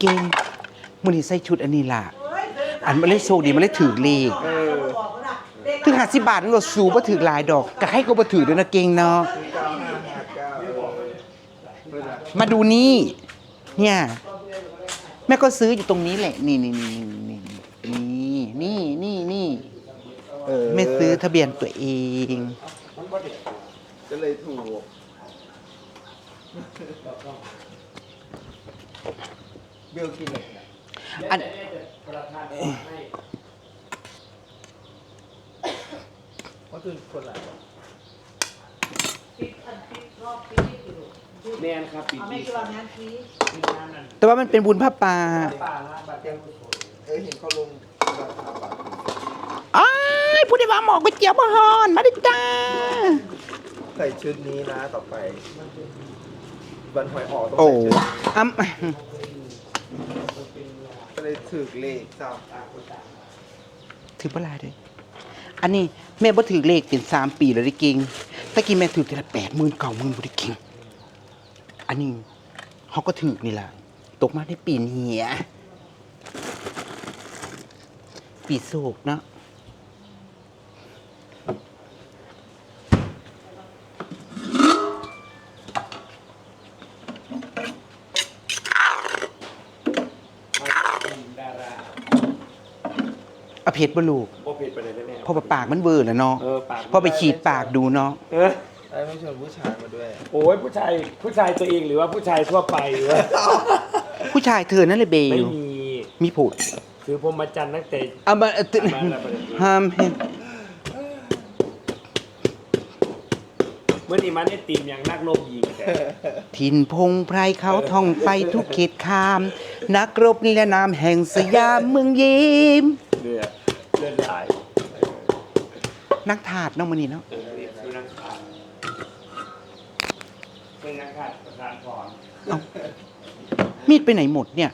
เก่งมื้อนี้ใส่ชุดอันนี้ล่ะ อันมันเลยโชคดีมันเลยถือเลขเออถึง50บาทนั่นก็สูบ่ถือหลายดอกก็ให้ก็บ่ถือด้วยนะเก่งเนาะเก้าห้าห้าเก้าเอมาดูนี่เนี่ยแม่ก็ซื้ออยู่ตรงนี้แหละ นี่นี่นี่นี่นี่นี่นี่นี่เออแม่ซื้อทะเบียนตัวเองก็เลยถูก เบลกินเลยอันว่าคือคนละแมนครับปีเอาไม่นี้กี่วันนั้นทีแต่ว่ามันเป็นบุญผ้าป่าป่าละบาดเจ็บเออเห็นเขาลงราคาบัตรอ้ายผู้ได้ว่าหมอกก๋วยเตี๋ยวมาฮอนมาดิจ้าใส่ชุดนี้นะต่อไปวันหวยออกต้องโอ้ใส่ชุดอ้ำ ลยถือเลขสามถือปลาเลยอันนี้แม่บ่ถือเลขเป็นสามปีแล้วได้เก่งตะกี้แม่ถือแต่ละแปดหมื่นเก้าหมื่นบ่ได้เก่งอันนี้เขาก็ถือนี่แหละตกมาในปีนี้อะปีโศกเนาะ ดาราเอาเพชรบ่ลูกโอเผ็ดไปเลยแน่เพอปากมันเบื่อแล้วเนาะเออปากพอไปฉีดปากดูเนาะเออไอ้ไม่ชวนผู้ชายมาด้วย โอ้ยผู้ชายผู้ชายตัวเองหรือว่าผู้ชายทั่วไปหรือว่าผู้ชายเธอนั่นเลยเบไม่ลมีมีผุด คือผมมาจันทร์ตั้งแต่เอามาเอาตึมาแล้วประเด็นนี้ห้ามเห็น เมื่อนี้มันไอตีมอย่างนักลบยิงแต่ถิ่นพงไพรเขาท่องไปทุกเขตคาม นักรบนิรนามแห่งสยามเมืองยิ้มเลือดเลือดไหลนักถาดเนาะมันนี่เนาะเออคือนักขาดเป็นนักขาดประธานพรเอามีดไปไหนหมดเนี่ย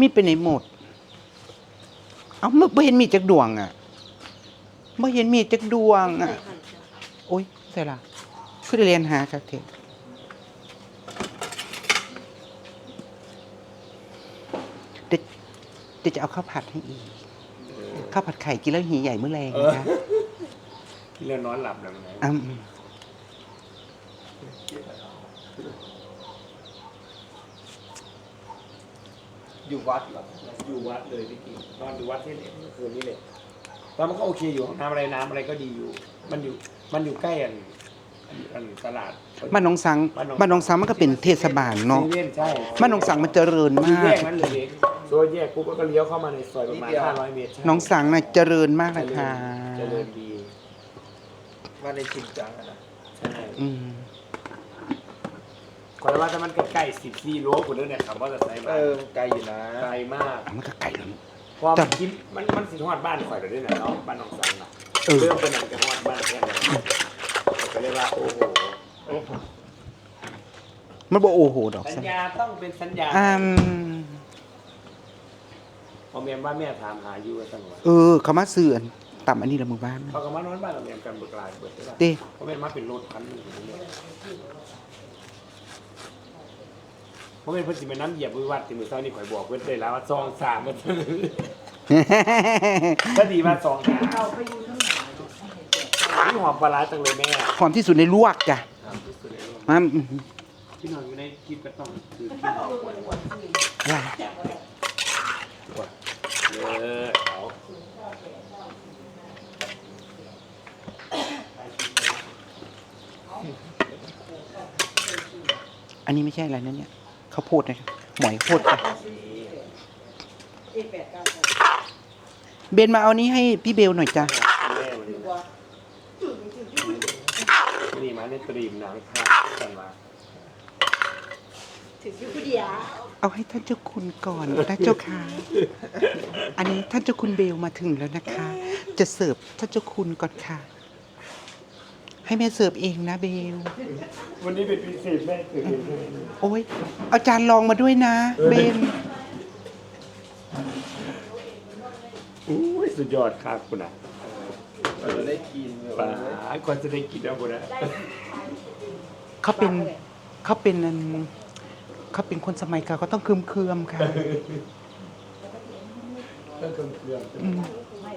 มีดไปไหนหมด เอาไม่ไม่เห็นมีดจักดวงอะไม่เห็นมีดจักดวงอะ โอ๊ยใส่ละ คือได้เรียนหาครับเทเดี๋ยวเดี๋ยวจะเอาข้าวผัดให้อีก ข้าวผัดไข่กินแล้วหีใหญ่เมื่อแรงนะคะที่เรื่องนอนหลับแล้วไงอืมอยู่วัดเหรออยู่วัดเลยพี่กิ๊กนอนอยู่วัดที่เมื่อคืนนี้เลยตอนมันก็โอเคอยู่น้ำอะไรน้ำอะไรก็ดีอยู่ มันอยู่มันอยู่ใกล้อัน อันอันตลาดบ้านหนองสังบ้านหนองสังมันก็เป็นเทศบาลเนาะซีเว่นใช่บ้านหนองสังมันเจริญมีมาแยกกนั้นเลยเด็กโซยแยกปุ๊บแล้วก็เลี้ยวเข้ามาในซอยประมาณ500เมตรใช่หนองสังน่ะเจริญมากนะคะเจริญดีมาในชินจังอะนะใช่อืมขอว่าถ้ามันใกล้ๆ14โลกูเดินเนี่ยขับมอเตอร์ไซค์มาเออไกลอยู่นะไกลมากมันก็ไก่แล้ว พอมันคิดมันมันสิฮอดบ้านข่อยเลยด้วยนะเนาะบ้านหนองสังน่ะเออ เริ่มเป็นหนังกันฮอดบ้านแค่นั้นก็ เลยว่าโอ้โหโอ้โหมันบอกโอ้โหดอกสัญสันญาต้องเป็นสัญญาอืมพอเมียว่าแม่ถามหาอยู่ว่าสังวรเออเขามาซื้ออันต่ำอันนี้ละมือบ้านเขาก็มานอนบ้านเราเมียกันเบิกลายเบิกได้ป่ะเด้เพราะแม่มาเป็นรถคันหนึงอย่างเงี้ยเพราะแม่เพิ่นสิไปน้ำเหยียบวิวัฒน์ที่มือเช้านี่ข่อยบอกเพิ่นได้แล้วว่าซองสามมันก็ดีว่าซองห้าเอาไปอยู่ทั้งหลาย นี่หอมปลาร้าจังเลยแม่หอมที่สุดในลวกจ้ะครับที่สุดในโลกมันพี่น้องอยู่ในคลิปก็ต้องคือพี่น้องควรว่าเออเอาอันนี้ไม่ใช่อะไรนะเนี่ยเขาวโพดนะครับหมอยโพดจ้ะเอ็ดแปดเก้าเบนมาเอานี้ให้พี่เบลหน่อยจ้ะ แม่วันนี้ นี่มาในตรีมหนังภาพกันมาถึงอยู่ผู้เดียวเอาให้ท่านเจ้าคุณก่อนนะเจ้าค่ะ อันนี้ท่านเจ้าคุณเบลมาถึงแล้วนะคะ จะเสิร์ฟท่านเจ้าคุณก่อนค่ะ ให้แม่เสิร์ฟเองนะเบล วันนี้เป็นพิเศษแม่ตื่นโอ้ยเอาจารย์ลองมาด้วยนะ เบนอุ้ยสุดยอดครับคุณอะ เราจะได้กินแบบปลาว่าคนจะได้กินแล้วคุณอะเขาเป็นเขาเป็นอันเขาเป็นคนสมัยเก่าก็ต้องเคืมเคืมๆค่ะก็เครื่องเครื่องอืม